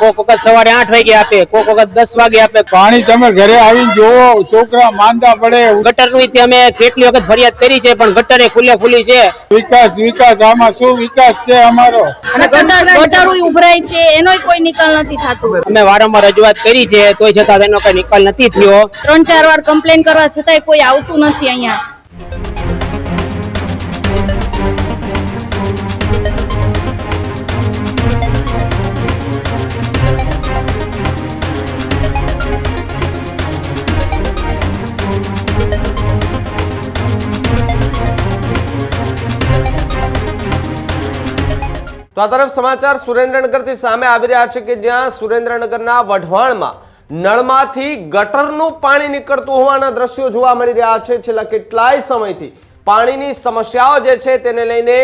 કોક વખત સવારે આઠ વાગે આપે કોક વખત દસ વાગે આપે. પાણી તમે ઘરે આવીને જોવો છોકરા માંદા પડે. ગટરની અમે કેટલી વખત ફરિયાદ કરી છે પણ ગટરે ખુલ્લે ખુલ્લી છે. વિકાસ વિકાસ આમાં શું વિકાસ છે અમારો? અને ગટર ઉભરાય છે એનોય કોઈ નિકાલ નથી થતો. અમે વારંવાર રજૂઆત કરી છે તોય છતાં તેનો કઈ નિકાલ નથી થયો. ત્રણ ચાર વાર કમ્પ્લેન કરવા છતાંય કોઈ આવતું નથી અહીંયા. તો આ તરફ સમાચાર સુરેન્દ્રનગરથી સામે આવી રહ્યા છે કે જ્યાં સુરેન્દ્રનગરના વઢવાણમાં નળમાંથી ગટરનું પાણી નીકળતું હોવાના દ્રશ્યો જોવા મળી રહ્યા છે. છેલ્લા કેટલાય સમયથી પાણીની સમસ્યાઓ જે છે તેને લઈને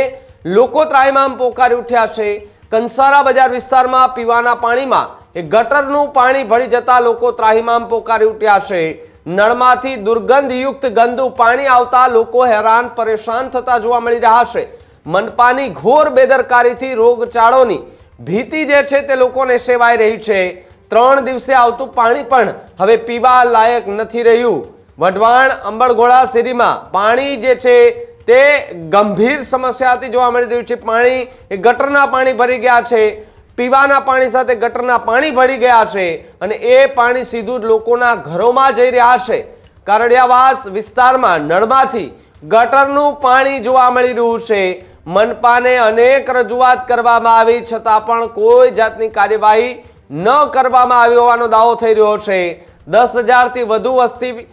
લોકો ત્રાહિમામ પોકારી ઉઠ્યા છે. કંસારા બજાર વિસ્તારમાં પીવાના પાણીમાં એ ગટરનું પાણી ભળી જતા લોકો ત્રાહિમામ પોકારી ઉઠ્યા છે. નળમાંથી દુર્ગંધયુક્ત ગંદુ પાણી આવતા લોકો હેરાન પરેશાન થતા જોવા મળી રહ્યા છે. મનપાની ઘોર બેદરકારીથી રોગચાળોની ભીતિ જે છે તે લોકોને સેવાઈ રહી છે. ત્રણ દિવસે આવતું પાણી પણ હવે પીવા લાયક નથી રહ્યું. વઢવાણ, અંબળગોળા શેરીમાં પાણી જે છે તે ગંભીર સમસ્યાથી જોવા મળી રહ્યું છે. પાણી એ ગટરના પાણી ભરી ગયા છે. પીવાના પાણી સાથે ગટરના પાણી ભરી ગયા છે અને એ પાણી સીધું લોકોના ઘરોમાં જઈ રહ્યા છે. કારડિયાવાસ વિસ્તારમાં નળમાંથી ગટરનું પાણી જોવા મળી રહ્યું છે. મનપાને અનેક રજૂઆત કરવામાં આવી, છતાં પણ કોઈ જાતની કાર્યવાહી ન કરવામાં આવી હોવાનો દાવો થઈ રહ્યો છે. દસ હજારથી વધુ વસ્તી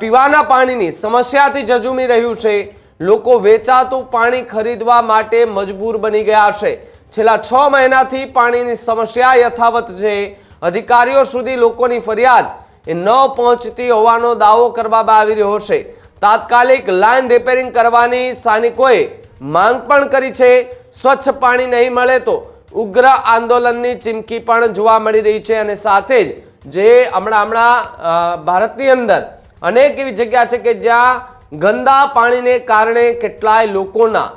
પીવાના પાણીની સમસ્યાથી જજુમી રહ્યું છે. લોકો વેચાતું પાણી ખરીદવા માટે મજબૂર બની ગયા છે. છેલ્લા છ મહિનાથી પાણીની સમસ્યા યથાવત છે. અધિકારીઓ સુધી લોકોની ફરિયાદ એ ન પહોંચતી હોવાનો દાવો કરવામાં આવી રહ્યો છે. તાત્કાલિક લાઇન રિપેરિંગ કરવાની સ્થાનિકોએ માંગ પણ કરી છે. સ્વચ્છ પાણી નહીં મળે તો ઉગ્ર આંદોલનની ચીમકી પણ જોવા મળી રહી છે અને સાથે જ જે હમણાં હમણાં ભારતની અંદર અનેક એવી જગ્યા છે કે જ્યાં ગંદા પાણીને કારણે કેટલાય લોકોના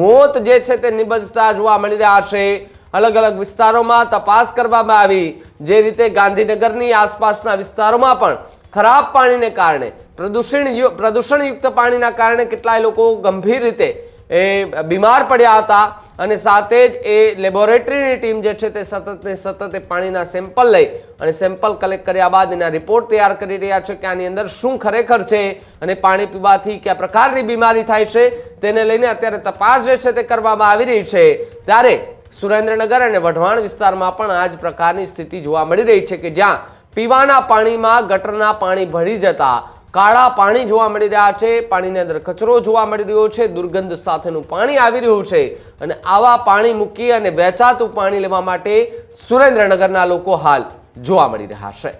મોત જે છે તે નિબજતા જોવા મળી રહ્યા છે. અલગ અલગ વિસ્તારોમાં તપાસ કરવામાં આવી. જે રીતે ગાંધીનગરની આસપાસના વિસ્તારોમાં પણ ખરાબ પાણીને કારણે પ્રદૂષણ પ્રદૂષણયુક્ત પાણીના કારણે કેટલાય લોકો ગંભીર રીતે એ બીમાર પડ્યા હતા અને સાથે જ એ લેબોરેટરીની ટીમ જે છે તે સતત ને સતત પાણીના સેમ્પલ લઈ અને સેમ્પલ કલેક્ટ કર્યા બાદ એના રિપોર્ટ તૈયાર કરી રહ્યા છે કે આની અંદર શું ખરેખર છે અને પાણી પીવાથી કયા પ્રકારની બીમારી થાય છે તેને લઈને અત્યારે તપાસ જે છે તે કરવામાં આવી રહી છે. ત્યારે સુરેન્દ્રનગર અને વઢવાણ વિસ્તારમાં પણ આ જ પ્રકારની સ્થિતિ જોવા મળી રહી છે કે જ્યાં પીવાના પાણીમાં ગટરના પાણી ભળી જતા કાળા પાણી જોવા મળી રહ્યા છે, પાણીની અંદર કચરો જોવા મળી રહ્યો છે, દુર્ગંધ સાથેનું પાણી આવી રહ્યું છે અને આવા પાણી મૂકી અને વેચાતું પાણી લેવા માટે સુરેન્દ્રનગરના લોકો હાલ જોવા મળી રહ્યા છે.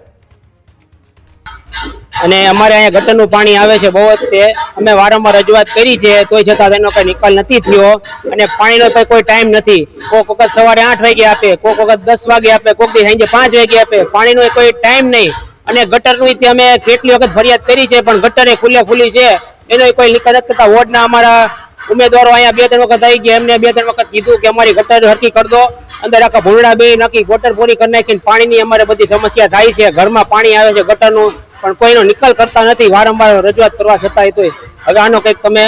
અને અમારે અહીંયા ગટરનું પાણી આવે છે, બહુ જ તે અમે વારંવાર રજૂઆત કરી છે, તોય છતાં તેનો કઈ નિકાલ નથી થયો અને પાણીનો તો કોઈ ટાઈમ નથી. કોક વખત સવારે આઠ વાગે આપે, કોક વખત દસ વાગે આપે, કોક દિવસ સાંજે પાંચ વાગે આપે. પાણીનો કોઈ ટાઈમ નહીં. અને ગટરનું તે અમે કેટલી વખત ફરિયાદ કરી છે, પણ ગટરે ખુલ્લે ખુલ્લી છે. એનો કોઈ નિકાલ કરતા વોર્ડના અમારા ઉમેદવારો અહીંયા બે ત્રણ વખત આવી ગયા. એમને બે ત્રણ વખત કીધું કે અમારી ગટર હરકી કરી દો. અંદર આખા ભૂંડા બે નાખી ગટર પૂરી કરી નાખીને પાણીની અમારે બધી સમસ્યા થાય છે. ઘરમાં પાણી આવે છે ગટરનું, પણ કોઈનો નિકાલ કરતા નથી. વારંવાર રજૂઆત કરવા છતાંય તોય હવે આનો કંઈક તમે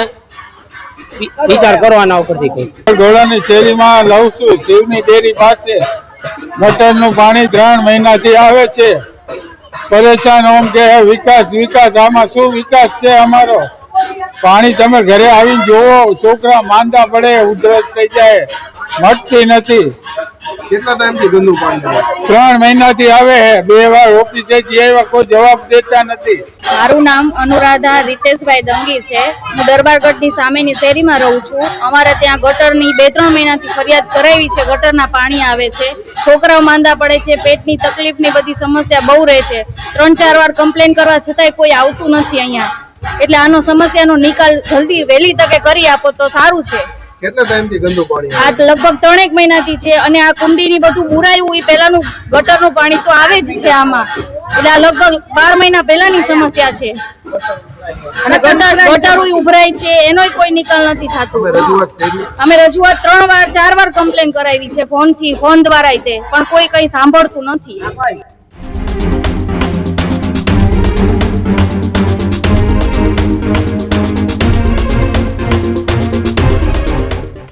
વિચાર કરો આના ઉપરથી કંઈક. ગોળાની શેરીમાં લઉં છું. શિવની ડેરી પાસે ગટરનું પાણી ત્રણ મહિનાથી આવે છે. પરેશાન ઓમ કે વિકાસ વિકાસ, આમાં શું વિકાસ છે અમારો? પાણી તમે ઘરે આવીને જોવો છોકરા માંદા પડે, ઉધરસ થઈ જાય. મટતી નથી. કેટલા ટાઈમથી ગંદુ પાણી ત્રણ મહિનાથી આવે છે બે વાર ઓફિસે આવ્યા કોઈ જવાબ દેતા નથી. મારું નામ અનુરાધા રીતેશભાઈ દંગી છે. હું દરબારગઢની સામેની શેરીમાં રહું છું. અમારે ત્યાં ગટરની બે ત્રણ મહિનાથી ફરિયાદ કરાવી છે. ગટરના પાણી આવે છે. છોકરાઓ માંદા પડે છે. પેટની તકલીફની બધી સમસ્યા બહુ રહે છે. ત્રણ ચાર વાર કમ્પ્લેન કરવા છતાંય કોઈ આવતું નથી અહીંયા. એટલે આનો સમસ્યાનો નિકાલ જલ્દી વહેલી તકે કરી આપો તો સારું છે. કેટલા ટાઈમથી ગંદુ પાણી આ લગભગ ત્રણેક મહિનાથી છે અને આ કુંડીની બધું પુરાયું એ પહેલાનું ગટરનું પાણી તો આવે જ છે આમાં. એટલે આ લગભગ બાર મહિના પહેલાની સમસ્યા છે. અને ગટર ગટરું ઉભરાય છે એનોય કોઈ નિકાલ નથી થતું. અમે રજૂઆત ત્રણ વાર ચાર વાર કમ્પ્લેન કરાવી છે ફોનથી ફોન દ્વારા તે પણ કોઈ કઈ સાંભળતું નથી.